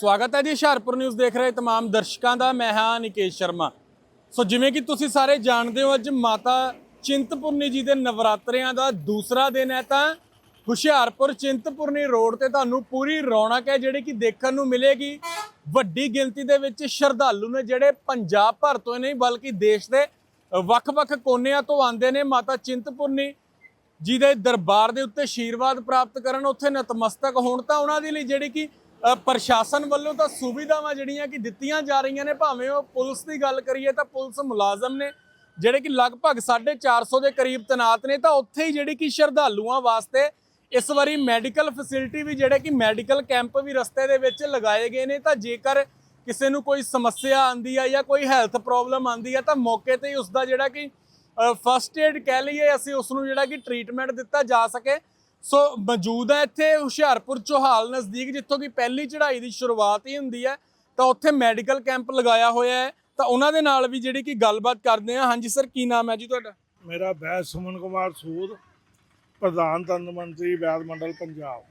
ਸਵਾਗਤ ਹੈ ਜੀ ਹੁਸ਼ਿਆਰਪੁਰ ਨਿਊਜ਼ ਦੇਖ ਰਹੇ ਤਮਾਮ ਦਰਸ਼ਕਾਂ ਦਾ, ਮੈਂ ਹਾਂ ਨਿਕੇਸ਼ ਸ਼ਰਮਾ। ਸੋ ਜਿਵੇਂ ਕਿ ਤੁਸੀਂ ਸਾਰੇ ਜਾਣਦੇ ਹੋ, ਅੱਜ ਮਾਤਾ ਚਿੰਤਪੁਰਨੀ ਜੀ ਦੇ ਨਵਰਾਤਰਿਆਂ ਦਾ ਦੂਸਰਾ ਦਿਨ ਹੈ ਤਾਂ ਹੁਸ਼ਿਆਰਪੁਰ ਚਿੰਤਪੁਰਨੀ ਰੋਡ ਤੇ ਤੁਹਾਨੂੰ ਪੂਰੀ ਰੌਣਕ ਹੈ, ਜਿਹੜੀ ਕਿ ਦੇਖਣ ਨੂੰ ਮਿਲੇਗੀ। ਵੱਡੀ ਗਿਣਤੀ ਦੇ ਵਿੱਚ ਸ਼ਰਧਾਲੂ ਨੇ ਜਿਹੜੇ ਪੰਜਾਬ ਭਰ ਤੋਂ ਨਹੀਂ, ਬਲਕਿ ਦੇਸ਼ ਦੇ ਵੱਖ-ਵੱਖ ਕੋਨਿਆਂ ਤੋਂ ਆਉਂਦੇ ਨੇ ਮਾਤਾ ਚਿੰਤਪੁਰਨੀ ਜੀ ਦੇ ਦਰਬਾਰ ਦੇ ਉੱਤੇ ਆਸ਼ੀਰਵਾਦ ਪ੍ਰਾਪਤ ਕਰਨ, ਉੱਥੇ ਨਤਮਸਤਕ ਹੋਣ ਤਾਂ ਉਹਨਾਂ ਦੇ ਲਈ ਜਿਹੜੀ ਕਿ ਪ੍ਰਸ਼ਾਸਨ ਵੱਲੋਂ ਤਾਂ ਸੁਵਿਧਾਵਾਂ ਜਿਹੜੀਆਂ ਕਿ ਦਿੱਤੀਆਂ ਜਾ ਰਹੀਆਂ ਨੇ, ਭਾਵੇਂ ਉਹ ਪੁਲਿਸ ਦੀ ਗੱਲ ਕਰੀਏ ਤਾਂ ਪੁਲਿਸ ਮੁਲਾਜ਼ਮ ਨੇ, ਜਿਹੜੇ ਕਿ ਲਗਭਗ 450 ਦੇ ਕਰੀਬ ਤੈਨਾਤ ਨੇ, ਤਾਂ ਉੱਥੇ ਹੀ ਜਿਹੜੀ ਕਿ ਸ਼ਰਧਾਲੂਆਂ ਵਾਸਤੇ ਇਸ ਵਾਰੀ ਮੈਡੀਕਲ ਫੈਸਿਲਿਟੀ ਵੀ, ਜਿਹੜੇ ਕਿ ਮੈਡੀਕਲ ਕੈਂਪ ਵੀ ਰਸਤੇ ਦੇ ਵਿੱਚ ਲਗਾਏ ਗਏ ਨੇ, ਤਾਂ ਜੇਕਰ ਕਿਸੇ ਨੂੰ ਕੋਈ ਸਮੱਸਿਆ ਆਂਦੀ ਆ ਜਾਂ ਕੋਈ ਹੈਲਥ ਪ੍ਰੋਬਲਮ ਆਂਦੀ ਆ, ਤਾਂ ਮੌਕੇ ਤੇ ਹੀ ਉਸ ਦਾ ਜਿਹੜਾ ਕਿ ਫਸਟ ਏਡ ਕਹਿ ਲਈਏ, ਅਸੀਂ ਉਸ ਨੂੰ ਜਿਹੜਾ ਕਿ ਟ੍ਰੀਟਮੈਂਟ ਦਿੱਤਾ ਜਾ ਸਕੇ। ਸੋ ਮੌਜੂਦ ਹੈ ਇੱਥੇ ਹੁਸ਼ਿਆਰਪੁਰ ਚੋਹਾਲ ਨਜ਼ਦੀਕ ਜਿੱਥੋਂ ਕਿ ਪਹਿਲੀ ਚੜ੍ਹਾਈ ਦੀ ਸ਼ੁਰੂਆਤ ਹੀ ਹੁੰਦੀ ਹੈ। ਤਾਂ ਉੱਥੇ ਮੈਡੀਕਲ ਕੈਂਪ ਲਗਾਇਆ ਹੋਇਆ ਹੈ। ਤਾਂ ਉਹਨਾਂ ਦੇ ਨਾਲ ਵੀ ਜਿਹੜੀ ਕਿ ਗੱਲਬਾਤ ਕਰਦੇ ਹਾਂ। ਹਾਂਜੀ ਸਰ ਕੀ ਨਾਮ ਹੈ ਜੀ ਤੁਹਾਡਾ? ਮੇਰਾ ਬੈਸ ਸੁਮਨ ਕੁਮਾਰ ਸੂਦ ਪ੍ਰਧਾਨ ਤੰਤਰ ਮੰਤਰੀ ਵੈਦ ਮੰਡਲ ਪੰਜਾਬ।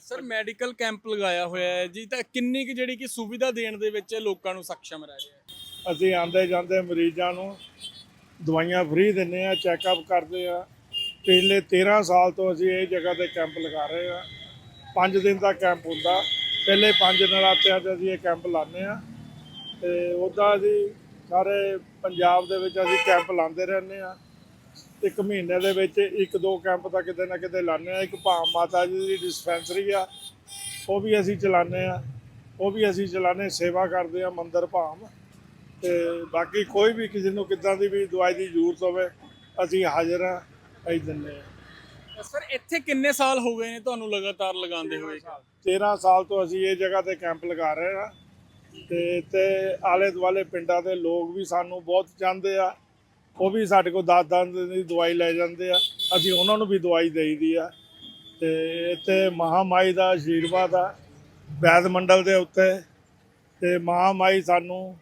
ਸਰ ਮੈਡੀਕਲ ਕੈਂਪ ਲਗਾਇਆ ਹੋਇਆ ਹੈ ਜੀ। ਤਾਂ ਕਿੰਨੀ ਕਿ ਜਿਹੜੀ ਕਿ ਸੁਵਿਧਾ ਦੇਣ ਦੇ ਵਿੱਚ ਲੋਕਾਂ ਨੂੰ ਸક્ષਮ ਰਹਿ ਰਿਹਾ ਹੈ? ਅਸੀਂ ਆਂਦੇ ਜਾਂਦੇ ਮਰੀਜ਼ਾਂ ਨੂੰ ਦਵਾਈਆਂ ਫ੍ਰੀ ਦਿੰਨੇ ਆ ਚੈੱਕਅਪ ਕਰਦੇ ਆ ਪਿਛਲੇ 13 ਸਾਲ ਤੋਂ ਅਸੀਂ ਇਹ ਜਗ੍ਹਾ ਤੇ ਕੈਂਪ ਲਗਾ ਰਹੇ ਹਾਂ। 5 ਦਿਨ ਦਾ ਕੈਂਪ ਹੁੰਦਾ। ਪਹਿਲੇ 5 ਨਰਾਤਿਆਂ 'ਚ ਅਸੀਂ ਇਹ ਕੈਂਪ ਲਾਉਂਦੇ ਆ ਤੇ ਉੱਦਾਂ ਅਸੀਂ ਸਾਰੇ ਪੰਜਾਬ ਦੇ ਵਿੱਚ ਅਸੀਂ ਕੈਂਪ ਲਾਉਂਦੇ ਰਹਿੰਦੇ ਆ ਇੱਕ ਮਹੀਨੇ ਦੇ ਵਿੱਚ ਇੱਕ ਦੋ ਕੈਂਪ ਤਾਂ ਕਿਤੇ ਨਾ ਕਿਤੇ ਲਾਉਂਦੇ ਆ ਇੱਕ ਭਾਮ ਮਾਤਾ ਜੀ ਦੀ ਡਿਸਪੈਂਸਰੀ ਆ। ਉਹ ਵੀ ਅਸੀਂ ਚਲਾਉਂਦੇ ਆ ਉਹ ਵੀ ਅਸੀਂ ਚਲਾਉਂਦੇ ਸੇਵਾ ਕਰਦੇ ਆ ਮੰਦਰ ਭਾਮ ਤੇ ਬਾਕੀ ਕੋਈ ਵੀ ਕਿਸੇ ਨੂੰ ਕਿੱਦਾਂ ਦੀ ਵੀ ਦਵਾਈ ਦੀ ਜ਼ਰੂਰਤ ਹੋਵੇ, ਅਸੀਂ ਹਾਜ਼ਰ ਆ ਅਸੀਂ ਦਿੰਦੇ ਆ। ਸਰ ਇੱਥੇ ਕਿੰਨੇ ਸਾਲ ਹੋ ਗਏ ਨੇ ਤੁਹਾਨੂੰ ਲਗਾਤਾਰ ਲਗਾਉਂਦੇ ਹੋਏ? 13 ਸਾਲ ਤੋਂ ਅਸੀਂ ਇਹ ਜਗ੍ਹਾ ਤੇ ਕੈਂਪ ਲਗਾ ਰਹੇ ਆ ਤੇ ਤੇ ਆਲੇ ਦੁਆਲੇ ਪਿੰਡਾਂ ਦੇ ਲੋਕ ਵੀ ਸਾਨੂੰ ਬਹੁਤ ਚਾਹੁੰਦੇ ਆ। ਉਹ ਵੀ ਸਾਡੇ ਕੋਲ ਦਸ ਦਸ ਦਿਨ ਦੀ ਦਵਾਈ ਲੈ ਜਾਂਦੇ ਆ। ਅਸੀਂ ਉਹਨਾਂ ਨੂੰ ਵੀ ਦਵਾਈ ਦੇਈਦੀ ਆ। ਤੇ ਇੱਥੇ ਮਹਾਮਾਈ ਦਾ ਆਸ਼ੀਰਵਾਦ ਆ ਵੈਦ ਮੰਡਲ ਦੇ ਉੱਤੇ। ਤੇ ਮਹਾਮਾਈ ਸਾਨੂੰ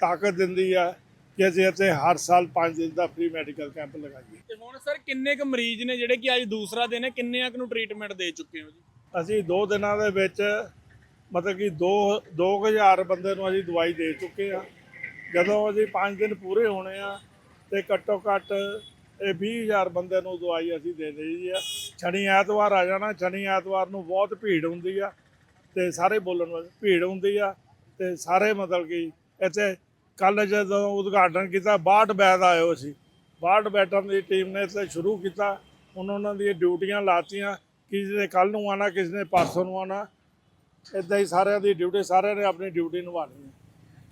ਤਾਕਤ ਦਿੰਦੀ ਆ। ਕਿ ਅਸੀਂ ਇੱਥੇ ਹਰ ਸਾਲ 5 ਦਿਨ ਦਾ ਫ੍ਰੀ ਮੈਡੀਕਲ ਕੈਂਪ ਲਗਾਈਏ। ਤੇ ਹੁਣ ਸਰ ਕਿੰਨੇ ਕੁ ਮਰੀਜ਼ ਨੇ ਜਿਹੜੇ ਕਿ ਅੱਜ ਦੂਸਰਾ ਦਿਨ ਹੈ? ਕਿੰਨੇ ਕੁ ਨੂੰ ਟ੍ਰੀਟਮੈਂਟ ਦੇ ਚੁੱਕੇ ਹੋ ਜੀ? ਅਸੀਂ 2 ਦਿਨਾਂ ਦੇ ਵਿੱਚ ਮਤਲਬ ਕਿ 2 2000 ਬੰਦੇ ਨੂੰ ਅਸੀਂ ਦਵਾਈ ਦੇ ਚੁੱਕੇ ਆ ਜਦੋਂ ਅਸੀਂ 5 ਦਿਨ ਪੂਰੇ ਹੋਣੇ ਆ ਤੇ ਘੱਟੋ ਘੱਟ ਇਹ 20000 ਬੰਦੇ ਨੂੰ ਦਵਾਈ ਅਸੀਂ ਦੇ ਦੇਈ ਆ। ਸ਼ਨੀ ਐਤਵਾਰ ਆ ਜਾਣਾ ਸ਼ਨੀ ਐਤਵਾਰ ਨੂੰ ਬਹੁਤ ਭੀੜ ਹੁੰਦੀ ਆ। ਤੇ ਸਾਰੇ ਬੋਲਣ ਵਾਲੇ ਭੀੜ ਹੁੰਦੀ ਆ। ਤੇ ਸਾਰੇ ਮਤਲਬ ਕਿ ਇੱਥੇ ਕੱਲ ਜਦੋਂ ਉਦਘਾਟਨ ਕੀਤਾ 62 ਬੈਦ ਆਏ ਹੋਏ ਸੀ। 62 ਬੈਟਾਂ ਦੀ ਟੀਮ ਨੇ ਇੱਥੇ ਸ਼ੁਰੂ ਕੀਤਾ। ਹੁਣ ਉਹਨਾਂ ਦੀਆਂ ਡਿਊਟੀਆਂ ਲਾਤੀਆਂ। ਕਿਸੇ ਨੇ ਕੱਲ ਨੂੰ ਆਣਾ ਕਿਸੇ ਨੇ ਪਰਸੋਂ ਨੂੰ ਆਣਾ ਇਦਾਂ ਹੀ ਸਾਰਿਆਂ ਦੀ ਡਿਊਟੀ ਸਾਰਿਆਂ ਨੇ ਆਪਣੀ ਡਿਊਟੀ ਨਿਭਾਉਣੀ ਹੈ।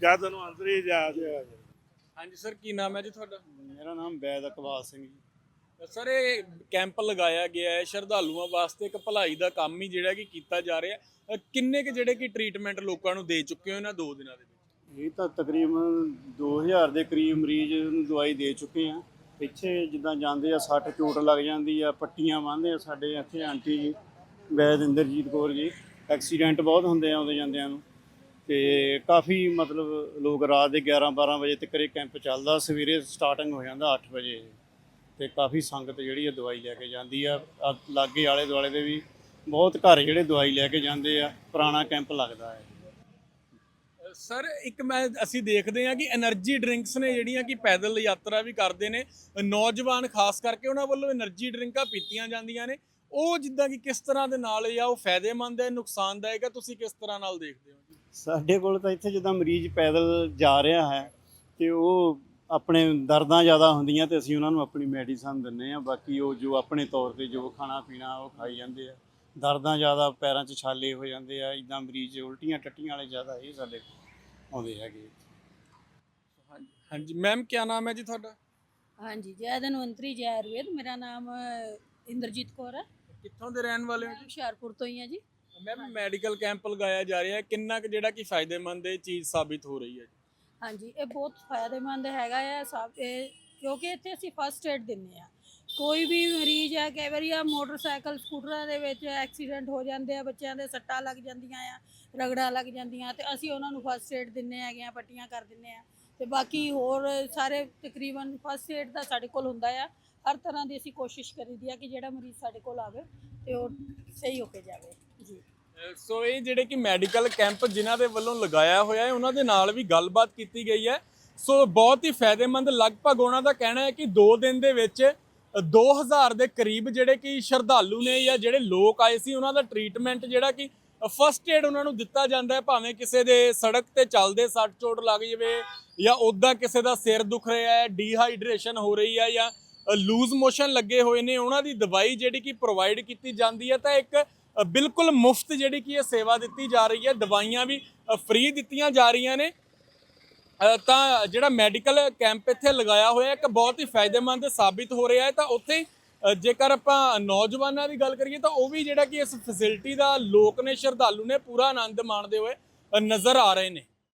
ਜੈ ਤੈਨੂੰ ਅੰਤਰੀ ਜਾ ਜਾ ਹਾਂਜੀ ਸਰ ਕੀ ਨਾਮ ਹੈ ਜੀ ਤੁਹਾਡਾ? ਮੇਰਾ ਨਾਮ ਵੈਦ ਅਕਬਾਲ ਸਿੰਘ ਜੀ। ਸਰ ਇਹ ਕੈਂਪ ਲਗਾਇਆ ਗਿਆ ਹੈ ਸ਼ਰਧਾਲੂਆਂ ਵਾਸਤੇ। ਇੱਕ ਭਲਾਈ ਦਾ ਕੰਮ ਹੀ ਜਿਹੜਾ ਕਿ ਕੀਤਾ ਜਾ ਰਿਹਾ ਹੈ। ਕਿੰਨੇ ਕੁ ਜਿਹੜੇ ਕਿ ਟ੍ਰੀਟਮੈਂਟ ਲੋਕਾਂ ਨੂੰ ਦੇ ਚੁੱਕੇ ਹੋ ਇਹਨਾਂ ਦੋ ਦਿਨਾਂ ਦੇ ਇਹ ਤਾਂ ਤਕਰੀਬਨ 2000 ਦੇ ਕਰੀਬ ਮਰੀਜ਼ ਨੂੰ ਦਵਾਈ ਦੇ ਚੁੱਕੇ ਆ। ਪਿੱਛੇ ਜਿੱਦਾਂ ਜਾਂਦੇ ਆ, ਸੱਟ ਚੋਟ ਲੱਗ ਜਾਂਦੀ ਆ, ਪੱਟੀਆਂ ਬੰਨ੍ਹਦੇ ਆ ਸਾਡੇ ਇੱਥੇ ਆਂਟੀ ਜੀ ਵੈਦ ਇੰਦਰਜੀਤ ਕੌਰ ਜੀ। ਐਕਸੀਡੈਂਟ ਬਹੁਤ ਹੁੰਦੇ ਆ ਆਉਂਦੇ ਜਾਂਦਿਆਂ ਨੂੰ। ਤੇ ਕਾਫੀ ਮਤਲਬ ਲੋਕ ਰਾਤ ਦੇ 11 12 ਵਜੇ ਤੱਕ ਇਹ ਕੈਂਪ ਚੱਲਦਾ, ਸਵੇਰੇ ਸਟਾਰਟਿੰਗ ਹੋ ਜਾਂਦਾ 8 ਵਜੇ। ਤੇ ਕਾਫੀ ਸੰਗਤ ਜਿਹੜੀ ਆ ਦਵਾਈ ਲੈ ਕੇ ਜਾਂਦੀ ਆ। ਲਾਗੇ ਆਲੇ ਦੁਆਲੇ ਦੇ ਵੀ ਬਹੁਤ ਘਰ ਜਿਹੜੇ ਦਵਾਈ ਲੈ ਕੇ ਜਾਂਦੇ ਆ, ਪੁਰਾਣਾ ਕੈਂਪ ਲੱਗਦਾ ਹੈ। ਸਰ, ਇੱਕ ਮੈਂ, ਅਸੀਂ ਦੇਖਦੇ ਹਾਂ ਕਿ એનર્ਜੀ ਡਰਿੰਕਸ ਨੇ ਜਿਹੜੀਆਂ ਕਿ ਪੈਦਲ ਯਾਤਰਾ ਵੀ ਕਰਦੇ ਨੇ, ਨੌਜਵਾਨ ਖਾਸ ਕਰਕੇ ਉਹਨਾਂ ਵੱਲੋਂ એનર્ਜੀ ਡਰਿੰਕਾਂ ਪੀਤੀਆਂ ਜਾਂਦੀਆਂ ਨੇ। ਉਹ ਜਿੱਦਾਂ ਕਿ ਕਿਸ ਤਰ੍ਹਾਂ ਦੇ ਨਾਲ ਆ, ਉਹ ਫਾਇਦੇਮੰਦ ਹੈ, ਨੁਕਸਾਨਦਾਇਕ ਹੈ? ਤੁਸੀਂ ਕਿਸ ਤਰ੍ਹਾਂ ਨਾਲ ਦੇਖਦੇ ਹੋ ਸਾਡੇ ਕੋਲ ਤਾਂ ਇੱਥੇ ਜਿੱਦਾਂ ਮਰੀਜ਼ ਪੈਦਲ ਜਾ ਰਿਹਾ ਹੈ, ਤੇ ਉਹ ਆਪਣੇ ਦਰਦਾਂ ਜ਼ਿਆਦਾ ਹੁੰਦੀਆਂ ਤੇ ਅਸੀਂ ਉਹਨਾਂ ਨੂੰ ਆਪਣੀ ਮੈਡੀਸਨ ਦਿੰਨੇ ਆ ਬਾਕੀ ਉਹ ਜੋ ਆਪਣੇ ਤੌਰ ਤੇ ਜੋ ਖਾਣਾ ਪੀਣਾ, ਉਹ ਖਾਈ ਜਾਂਦੇ ਆ। ਦਰਦਾਂ ਜ਼ਿਆਦਾ ਪੈਰਾਂ 'ਚ ਛਾਲੇ ਹੋ ਜਾਂਦੇ ਆ। ਇਦਾਂ ਮਰੀਜ਼ ਉਲਟੀਆਂ ਟੱਟੀਆਂ ਵਾਲੇ ਜ਼ਿਆਦਾ ਇਹ ਸਾਡੇ ਆਉਂਦੇ ਹੈਗੇ ਹਾਂਜੀ ਹਾਂਜੀ ਮੈਮ ਕੀ ਨਾਮ ਹੈ ਜੀ ਤੁਹਾਡਾ? ਹਾਂਜੀ ਜੈ ਧਨਵੰਤਰੀ ਜੈ ਆਯੁਰਵੇਦ ਮੇਰਾ ਨਾਮ ਇੰਦਰਜੀਤ ਕੌਰ ਹੈ। ਕਿੱਥੋਂ ਦੇ ਰਹਿਣ ਵਾਲੇ ਹੋ ਮੈਂ ਹੁਸ਼ਿਆਰਪੁਰ ਤੋਂ ਹੀ ਹਾਂ ਜੀ। ਜੀ ਮੈਮ ਮੈਡੀਕਲ ਕੈਂਪ ਲਗਾਇਆ ਜਾ ਰਿਹਾ। ਹੈ ਕਿੰਨਾ ਕੁ ਜਿਹੜਾ ਕਿ ਫਾਇਦੇਮੰਦ ਇਹ ਚੀਜ਼ ਸਾਬਿਤ ਹੋ ਰਹੀ ਹੈ ਜੀ? ਹਾਂਜੀ ਇਹ ਬਹੁਤ ਫਾਇਦੇਮੰਦ ਹੈਗਾ ਆ ਸਭ ਇਹ ਕਿਉਂਕਿ ਇੱਥੇ ਅਸੀਂ ਫਸਟ ਏਡ ਦਿੰਨੇ ਆ ਕੋਈ ਵੀ ਮਰੀਜ਼ ਹੈ, ਕਈ ਵਾਰੀ ਆ ਮੋਟਰਸਾਈਕਲ, ਸਕੂਟਰਾਂ ਦੇ ਵਿੱਚ ਐਕਸੀਡੈਂਟ ਹੋ ਜਾਂਦੇ ਆ, ਬੱਚਿਆਂ ਦੇ ਸੱਟਾਂ ਲੱਗ ਜਾਂਦੀਆਂ ਆ, ਰਗੜਾਂ ਲੱਗ ਜਾਂਦੀਆਂ ਤੇ ਅਸੀਂ ਉਹਨਾਂ ਨੂੰ ਫਸਟ ਏਡ ਦਿੰਨੇ ਹੈਗੇ ਆ, ਪੱਟੀਆਂ ਕਰ ਦਿੰਨੇ ਆ ਤੇ ਬਾਕੀ ਹੋਰ ਸਾਰੇ ਤਕਰੀਬਨ ਫਸਟ ਏਡ ਦਾ ਸਾਡੇ ਕੋਲ ਹੁੰਦਾ ਆ, ਹਰ ਤਰ੍ਹਾਂ ਦੀ ਅਸੀਂ ਕੋਸ਼ਿਸ਼ ਕਰੀਦੀ ਆ ਕਿ ਜਿਹੜਾ ਮਰੀਜ਼ ਸਾਡੇ ਕੋਲ ਆਵੇ ਤੇ ਉਹ ਸਹੀ ਹੋ ਕੇ ਜਾਵੇ। ਜੀ। ਸੋ ਇਹ ਜਿਹੜੇ ਕਿ ਮੈਡੀਕਲ ਕੈਂਪ ਜਿਨ੍ਹਾਂ ਦੇ ਵੱਲੋਂ ਲਗਾਇਆ ਹੋਇਆ ਹੈ, ਉਹਨਾਂ ਦੇ ਨਾਲ ਵੀ ਗੱਲਬਾਤ ਕੀਤੀ ਗਈ ਹੈ। ਸੋ ਬਹੁਤ ਹੀ ਫਾਇਦੇਮੰਦ, ਲਗਭਗ ਉਹਨਾਂ ਦਾ ਕਹਿਣਾ ਹੈ ਕਿ 2 ਦਿਨ ਦੇ ਵਿੱਚ 2000 ਦੇ ਕਰੀਬ ਜਿਹੜੇ ਕਿ ਸ਼ਰਧਾਲੂ ਨੇ ਜਾਂ ਜਿਹੜੇ ਲੋਕ ਆਏ ਸੀ, ਉਹਨਾਂ ਦਾ ਟ੍ਰੀਟਮੈਂਟ ਜਿਹੜਾ ਕਿ ਫਸਟ ਏਡ ਉਹਨਾਂ ਨੂੰ ਦਿੱਤਾ ਜਾਂਦਾ ਹੈ, ਭਾਵੇਂ ਕਿਸੇ ਦੇ ਸੜਕ ਤੇ ਚੱਲਦੇ ਸੱਟ ਚੋਟ ਲੱਗ ਜਾਵੇ ਜਾਂ ਉਦਾਂ ਕਿਸੇ ਦਾ ਸਿਰ ਦੁਖ ਰਿਹਾ ਹੈ ਡੀਹਾਈਡਰੇਸ਼ਨ ਹੋ ਰਹੀ ਹੈ ਜਾਂ ਲੂਜ਼ ਮੋਸ਼ਨ ਲੱਗੇ ਹੋਏ ਨੇ, ਉਹਨਾਂ ਦੀ ਦਵਾਈ ਜਿਹੜੀ ਕਿ ਪ੍ਰੋਵਾਈਡ ਕੀਤੀ ਜਾਂਦੀ ਹੈ, ਤਾਂ ਇੱਕ ਬਿਲਕੁਲ ਮੁਫਤ ਜਿਹੜੀ ਕਿ ਇਹ ਸੇਵਾ ਦਿੱਤੀ ਜਾ ਰਹੀ ਹੈ, ਦਵਾਈਆਂ ਵੀ ਫ੍ਰੀ ਦਿੱਤੀਆਂ ਜਾ ਰਹੀਆਂ ਨੇ। ਤਾਂ ਜਿਹੜਾ ਮੈਡੀਕਲ ਕੈਂਪ ਇੱਥੇ ਲਗਾਇਆ ਹੋਇਆ ਇੱਕ ਬਹੁਤ ਹੀ ਫਾਇਦੇਮੰਦ ਸਾਬਿਤ ਹੋ ਰਿਹਾ ਹੈ ਤਾਂ ਉੱਥੇ ਹੀ, ਜੇਕਰ ਆਪਾਂ ਨੌਜਵਾਨਾਂ ਦੀ ਗੱਲ ਕਰੀਏ ਤਾਂ ਉਹ ਵੀ ਜਿਹੜਾ ਕਿ ਇਸ ਫੈਸਿਲਿਟੀ ਦਾ ਲੋਕ ਨੇ ਸ਼ਰਧਾਲੂ ਨੇ ਪੂਰਾ ਆਨੰਦ ਮਾਣਦੇ ਹੋਏ ਨਜ਼ਰ ਆ ਰਹੇ ਨੇ।